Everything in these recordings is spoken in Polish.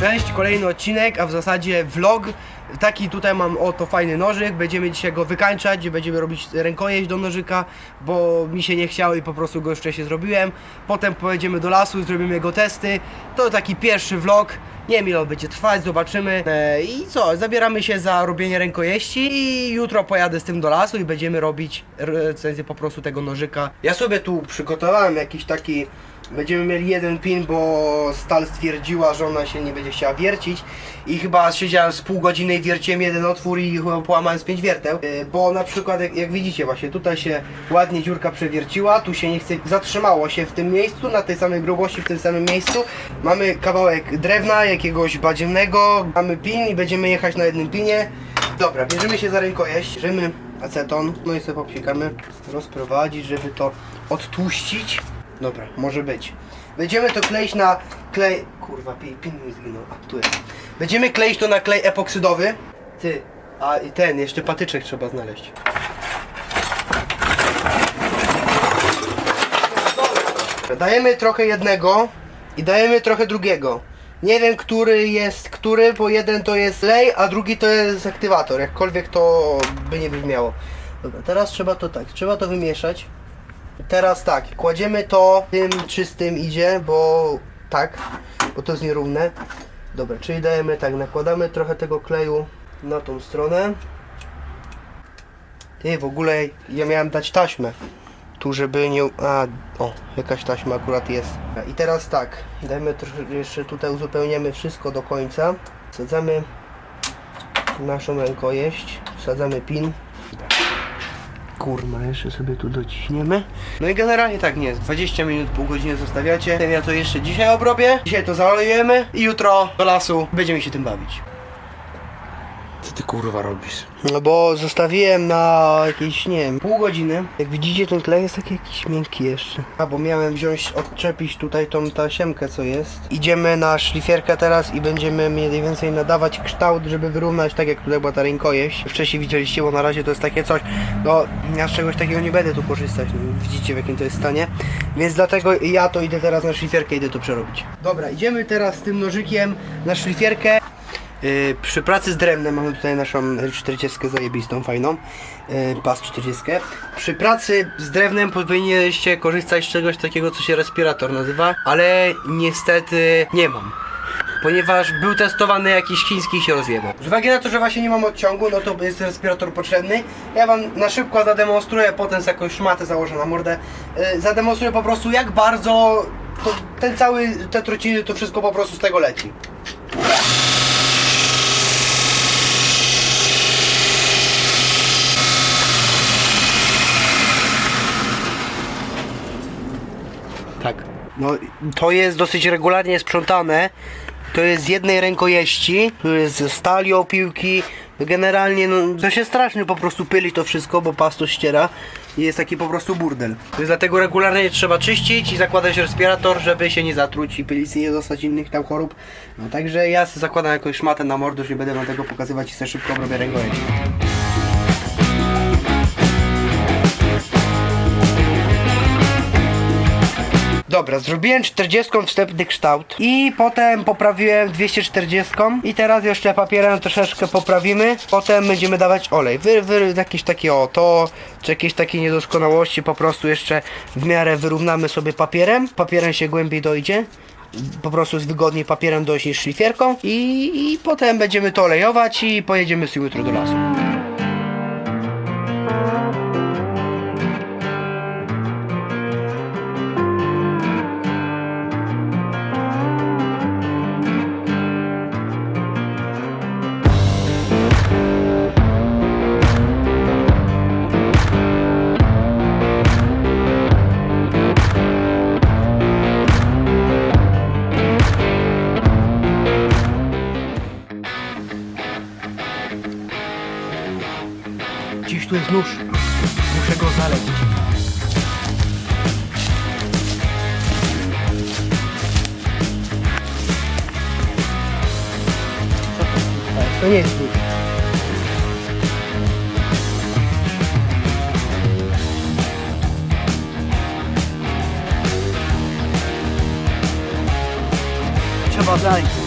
Cześć, kolejny odcinek, a w zasadzie vlog. Taki tutaj mam oto fajny nożyk, będziemy dzisiaj go wykańczać, będziemy robić rękojeść do nożyka, bo mi się nie chciało i po prostu go już wcześniej zrobiłem. Potem pojedziemy do lasu zrobimy jego testy. To taki pierwszy vlog, nie wiem ile będzie trwać, zobaczymy. E, I co, zabieramy się za robienie rękojeści i jutro pojadę z tym do lasu i będziemy robić recenzję po prostu tego nożyka. Ja sobie tu przygotowałem jakiś taki Będziemy mieli jeden pin, bo stal stwierdziła, że ona się nie będzie chciała wiercić i chyba siedziałem z pół godziny i wierciłem jeden otwór i chyba połamałem z pięć wierteł, Yy, bo na przykład jak, jak widzicie właśnie tutaj się ładnie dziurka przewierciła, tu się nie chce, zatrzymało się w tym miejscu, na tej samej grubości w tym samym miejscu. Mamy kawałek drewna, jakiegoś badziennego, mamy pin i będziemy jechać na jednym pinie. Dobra, bierzemy się za rękojeść, bierzemy aceton, no i sobie popsikamy, rozprowadzić, żeby to odtłuścić. Dobra, może być. Będziemy to kleić na klej... Kurwa, pi- pin mi zginął. A, tu jest. Będziemy kleić to na klej epoksydowy. Ty, a i ten, jeszcze patyczek trzeba znaleźć. Dajemy trochę jednego i dajemy trochę drugiego. Nie wiem, który jest który, bo jeden to jest lej, a drugi to jest aktywator. Jakkolwiek to by nie brzmiało. Dobra, teraz trzeba to tak, trzeba to wymieszać. Teraz tak, kładziemy to tym czystym idzie, bo tak, bo to jest nierówne. Dobra, czyli dajemy tak, nakładamy trochę tego kleju na tą stronę. Ty, w ogóle ja miałem dać taśmę. Tu, żeby nie... A, o, jakaś taśma akurat jest. I teraz tak, dajmy trochę, jeszcze tutaj uzupełniamy wszystko do końca. Wsadzamy naszą rękojeść, wsadzamy pin. Kurma, jeszcze sobie tu dociśniemy. No i generalnie tak nie jest. 20 minut, pół godziny zostawiacie. Ja to jeszcze dzisiaj obrobię. Dzisiaj to zalejemy i jutro do lasu będziemy się tym bawić. Kurwa robisz? No bo zostawiłem na jakieś, nie wiem, pół godziny. Jak widzicie, ten klej jest taki jakiś miękki jeszcze. A, bo miałem wziąć, odczepić tutaj tą tasiemkę, co jest. Idziemy na szlifierkę teraz i będziemy mniej więcej nadawać kształt, żeby wyrównać tak, jak tutaj była ta rękojeść. Wcześniej widzieliście, bo na razie to jest takie coś. No, ja z czegoś takiego nie będę tu korzystać. No, widzicie, w jakim to jest stanie. Więc dlatego ja to idę teraz na szlifierkę, idę to przerobić. Dobra, idziemy teraz z tym nożykiem na szlifierkę. Yy, przy pracy z drewnem mamy tutaj naszą 40 zajebistą, fajną, yy, pas 40. Przy pracy z drewnem powinniście korzystać z czegoś takiego, co się respirator nazywa, ale niestety nie mam. Ponieważ był testowany jakiś chiński i się rozjebał. Z uwagi na to, że właśnie nie mam odciągu, no to jest respirator potrzebny. Ja wam na szybko zademonstruję, potem z jakąś szmatę założę na mordę. Yy, zademonstruję po prostu jak bardzo to, ten cały, te truciny, to wszystko po prostu z tego leci. Tak. No to jest dosyć regularnie sprzątane. To jest z jednej rękojeści, to jest ze stali opiłki. Generalnie no, to się strasznie po prostu pyli to wszystko, bo pas to ściera i jest taki po prostu burdel. Więc dlatego regularnie trzeba czyścić i zakładać respirator, żeby się nie zatruć i pylicy nie dostać innych tam chorób. No także ja zakładam jakąś szmatę na mordę, już nie będę wam tego pokazywać i sobie szybko robię rękojeść. Dobra, zrobiłem 40 wstępny kształt i potem poprawiłem 240 i teraz jeszcze papierem troszeczkę poprawimy. Potem będziemy dawać olej. Wy, wy, jakieś takie o to, czy jakieś takie niedoskonałości po prostu jeszcze w miarę wyrównamy sobie papierem. Papierem się głębiej dojdzie. Po prostu jest wygodniej papierem dojść niż szlifierką i, i potem będziemy to olejować i pojedziemy z jutro do lasu. Gdzieś tu jest nóż. Muszę go znaleźć. To nie jest nóż. Trzeba znaleźć.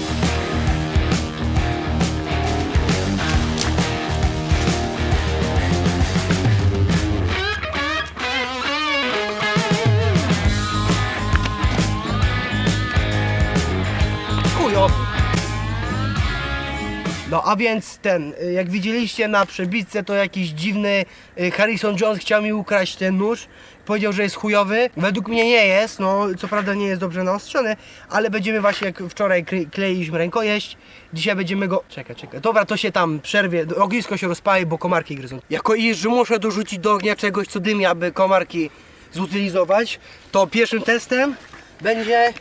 No a więc ten, y, jak widzieliście na przebitce, to jakiś dziwny y, Harrison Jones chciał mi ukraść ten nóż. Powiedział, że jest chujowy. Według mnie nie jest, no co prawda nie jest dobrze naostrzony, ale będziemy właśnie jak wczoraj kle- kleiliśmy rękojeść. Dzisiaj będziemy go... Czekaj, czekaj. Dobra, to się tam przerwie, ognisko się rozpali, bo komarki gryzą. Jako iż muszę dorzucić do ognia czegoś, co dymi, aby komarki zutylizować, to pierwszym testem będzie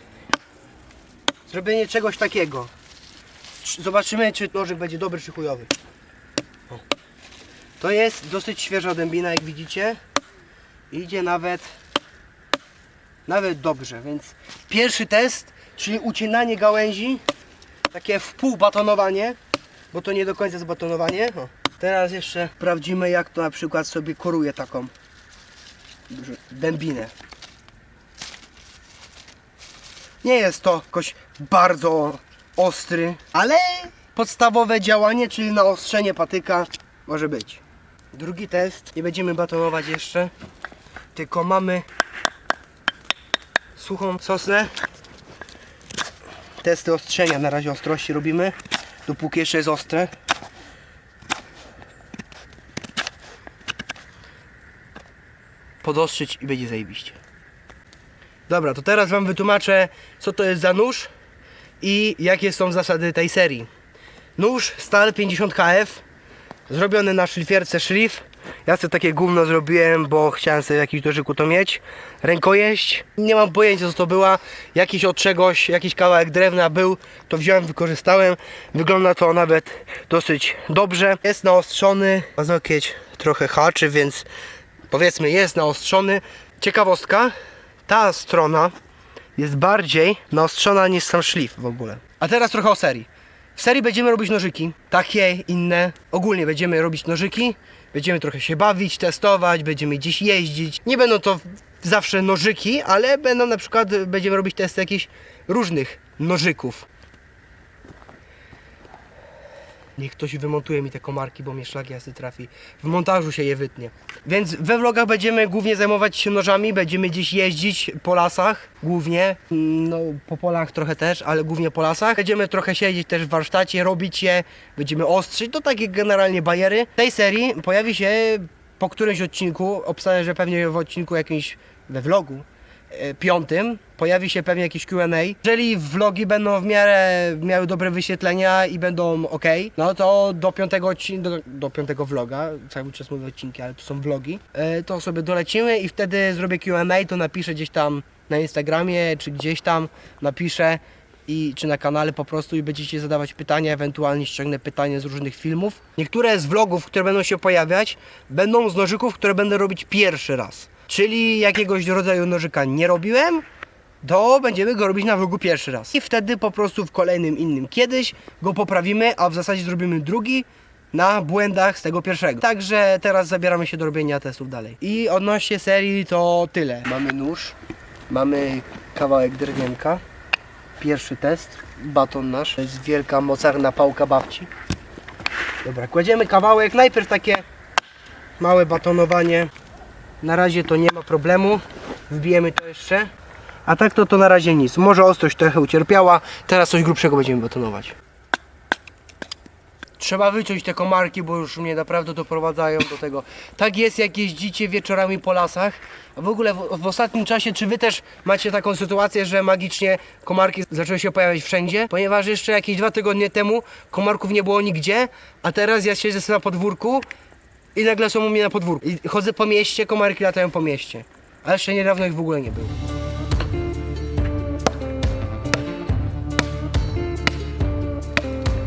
zrobienie czegoś takiego. Zobaczymy, czy nożyk będzie dobry, czy chujowy. O. To jest dosyć świeża dębina, jak widzicie. Idzie nawet nawet dobrze, więc pierwszy test, czyli ucinanie gałęzi, takie w pół batonowanie, bo to nie do końca jest batonowanie. O. Teraz jeszcze sprawdzimy, jak to na przykład sobie koruje taką dębinę. Nie jest to jakoś bardzo ostry, ale podstawowe działanie, czyli naostrzenie patyka może być. Drugi test, nie będziemy batonować jeszcze, tylko mamy suchą sosnę. Testy ostrzenia, na razie ostrości robimy, dopóki jeszcze jest ostre. Podostrzyć i będzie zajebiście. Dobra, to teraz Wam wytłumaczę, co to jest za nóż i jakie są zasady tej serii. Nóż stal 50 kf, zrobiony na szlifierce szlif. Ja sobie takie gówno zrobiłem, bo chciałem sobie w jakimś dożyku to mieć. Rękojeść, nie mam pojęcia co to była. Jakiś od czegoś, jakiś kawałek drewna był, to wziąłem, wykorzystałem. Wygląda to nawet dosyć dobrze. Jest naostrzony, paznokieć trochę haczy, więc powiedzmy jest naostrzony. Ciekawostka, ta strona jest bardziej naostrzona niż sam szlif w ogóle. A teraz trochę o serii. W serii będziemy robić nożyki, takie, inne. Ogólnie będziemy robić nożyki, będziemy trochę się bawić, testować, będziemy gdzieś jeździć. Nie będą to zawsze nożyki, ale będą na przykład, będziemy robić testy jakichś różnych nożyków. Niech ktoś wymontuje mi te komarki, bo mnie szlak jazdy trafi. W montażu się je wytnie. Więc we vlogach będziemy głównie zajmować się nożami, będziemy gdzieś jeździć po lasach, głównie. Mm, No, po polach trochę też, ale głównie po lasach. Będziemy trochę siedzieć też w warsztacie, robić je, będziemy ostrzyć, to takie generalnie bajery. W tej serii pojawi się po którymś odcinku, obstawiam, że pewnie w odcinku jakimś we vlogu, piątym pojawi się pewnie jakiś Q&A. Jeżeli vlogi będą w miarę miały dobre wyświetlenia i będą ok, no to do piątego do, do piątego vloga, cały czas mówię odcinki, ale to są vlogi, e, to sobie dolecimy i wtedy zrobię Q&A, to napiszę gdzieś tam na Instagramie, czy gdzieś tam napiszę i czy na kanale po prostu i będziecie zadawać pytania, ewentualnie ściągnę pytania z różnych filmów. Niektóre z vlogów, które będą się pojawiać, będą z nożyków, które będę robić pierwszy raz. Czyli jakiegoś rodzaju nożyka nie robiłem, to będziemy go robić na vlogu pierwszy raz. I wtedy po prostu w kolejnym innym kiedyś go poprawimy, a w zasadzie zrobimy drugi na błędach z tego pierwszego. Także teraz zabieramy się do robienia testów dalej. I odnośnie serii to tyle. Mamy nóż, mamy kawałek drewienka. Pierwszy test, baton nasz. To jest wielka mocarna pałka babci. Dobra, kładziemy kawałek. Najpierw takie małe batonowanie. Na razie to nie ma problemu. Wbijemy to jeszcze. A tak to to na razie nic. Może ostrość trochę ucierpiała. Teraz coś grubszego będziemy batonować. Trzeba wyciąć te komarki, bo już mnie naprawdę doprowadzają do tego. Tak jest, jak jeździcie wieczorami po lasach. A w ogóle w, w ostatnim czasie, czy wy też macie taką sytuację, że magicznie komarki zaczęły się pojawiać wszędzie? Ponieważ jeszcze jakieś dwa tygodnie temu komarków nie było nigdzie, a teraz ja siedzę sobie na podwórku i nagle są u mnie na podwórku. I chodzę po mieście, komarki latają po mieście. A jeszcze niedawno ich w ogóle nie było.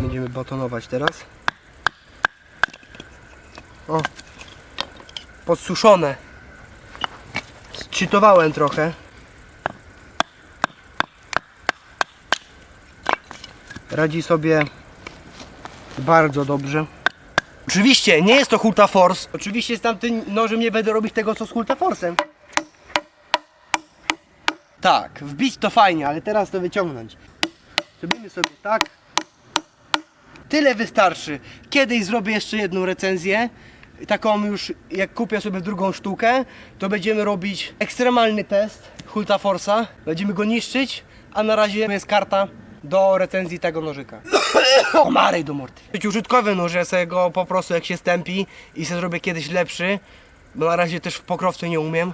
Będziemy batonować teraz. O. Podsuszone. Czytowałem trochę. Radzi sobie bardzo dobrze. Oczywiście nie jest to Hulta Force. Oczywiście z tamtym nożem nie będę robić tego co z Hulta Force'em. Tak, wbić to fajnie, ale teraz to wyciągnąć. Robimy sobie tak. Tyle wystarczy. Kiedyś zrobię jeszcze jedną recenzję. Taką już, jak kupię sobie drugą sztukę, to będziemy robić ekstremalny test Hulta Force'a. Będziemy go niszczyć, a na razie jest karta do recenzji tego nożyka. Komary do morty. Być użytkowy nóż, ja sobie go po prostu jak się stępi i sobie zrobię kiedyś lepszy, bo na razie też w pokrowcu nie umiem,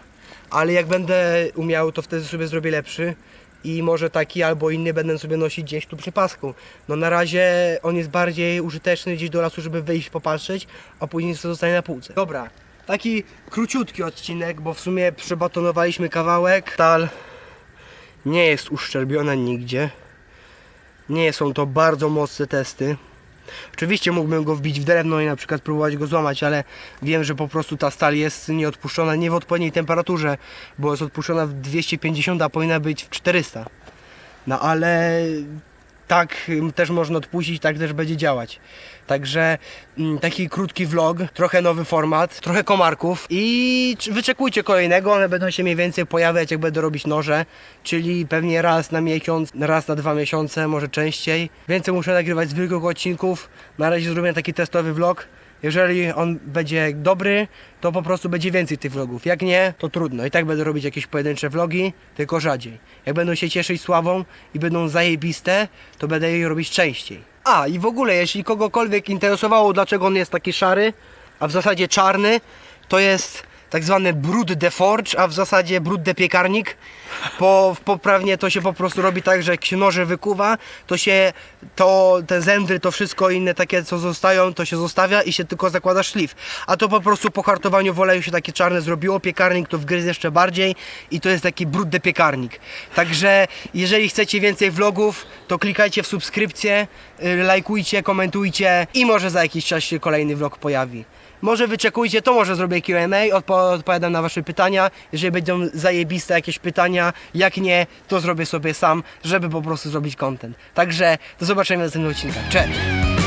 ale jak będę umiał, to wtedy sobie zrobię lepszy i może taki albo inny będę sobie nosić gdzieś tu przy pasku. No na razie on jest bardziej użyteczny gdzieś do lasu, żeby wyjść popatrzeć, a później sobie zostanie na półce. Dobra, taki króciutki odcinek, bo w sumie przebatonowaliśmy kawałek. Stal nie jest uszczerbiona nigdzie. Nie są to bardzo mocne testy. Oczywiście mógłbym go wbić w drewno i na przykład próbować go złamać, ale wiem, że po prostu ta stal jest nieodpuszczona nie w odpowiedniej temperaturze, bo jest odpuszczona w 250, a powinna być w 400. No ale tak też można odpuścić, tak też będzie działać. Także taki krótki vlog, trochę nowy format, trochę komarków i wyczekujcie kolejnego, one będą się mniej więcej pojawiać jak będę robić noże, czyli pewnie raz na miesiąc, raz na dwa miesiące, może częściej. Więcej muszę nagrywać zwykłych odcinków, na razie zrobię taki testowy vlog. Jeżeli on będzie dobry, to po prostu będzie więcej tych vlogów. Jak nie, to trudno. I tak będę robić jakieś pojedyncze vlogi, tylko rzadziej. Jak będą się cieszyć sławą i będą zajebiste, to będę je robić częściej. A i w ogóle, jeśli kogokolwiek interesowało, dlaczego on jest taki szary, a w zasadzie czarny, to jest tak zwany brud de forge, a w zasadzie brud de piekarnik. Po, poprawnie to się po prostu robi tak, że jak się noże wykuwa, to się to, te zędry, to wszystko inne takie co zostają, to się zostawia i się tylko zakłada szlif. A to po prostu po hartowaniu w oleju się takie czarne zrobiło, piekarnik to wgryzł jeszcze bardziej i to jest taki brud de piekarnik. Także jeżeli chcecie więcej vlogów, to klikajcie w subskrypcję, y, lajkujcie, komentujcie i może za jakiś czas się kolejny vlog pojawi. Może wyczekujcie, to może zrobię Q&A, odpo odpowiadam na wasze pytania. Jeżeli będą zajebiste jakieś pytania, jak nie, to zrobię sobie sam, żeby po prostu zrobić content. Także do zobaczenia w następnym odcinku. Cześć!